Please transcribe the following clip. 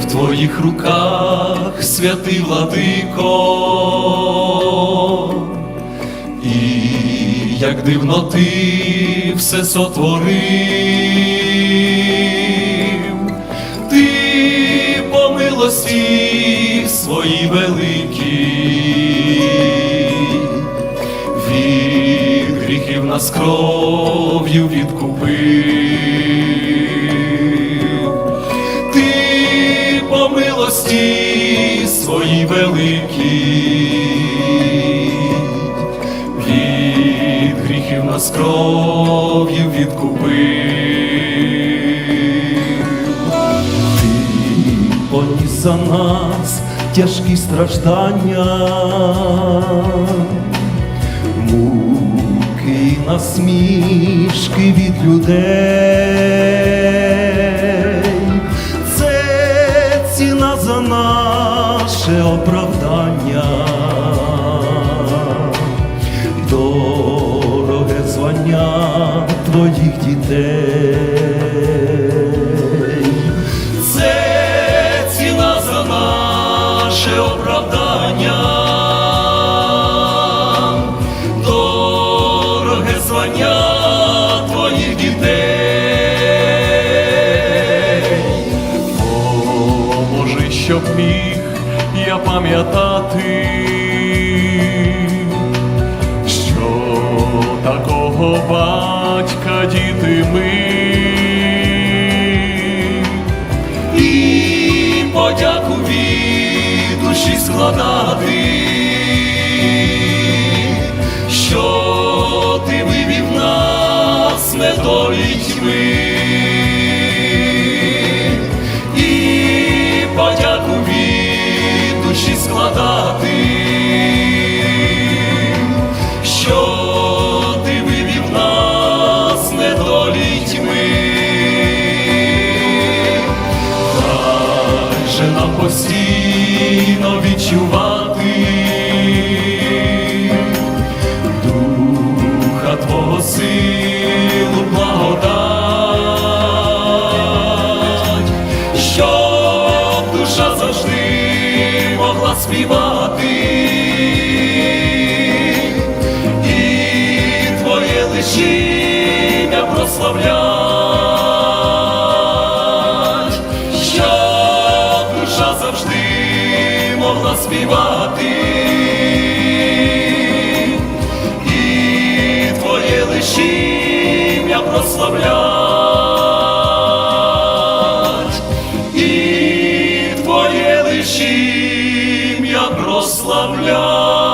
твоїх руках, святий владико, і як дивно ти все сотворив, ти по милості своїй великій, від гріхів нас кров'ю відкупив. Від гріхів нас кров'ю відкупив. Ти поніс за нас тяжкі страждання, муки насмішки від людей. Ціна за наше оправдання. Дороге звання твоїх дітей. Це ціна за наше оправдання. Щоб міг я пам'ятати, що такого батька діти ми. І подяку від душі складати, що ти вивів нас недолітьми. Складати, що ти вивів нас недолітьми. Дай же нам постійно відчувати Духа Твого силу, Співати, і твоє лишіння прославлять, щоб душа завжди могла співати, і твоє лишіння прославлять. she прославляй.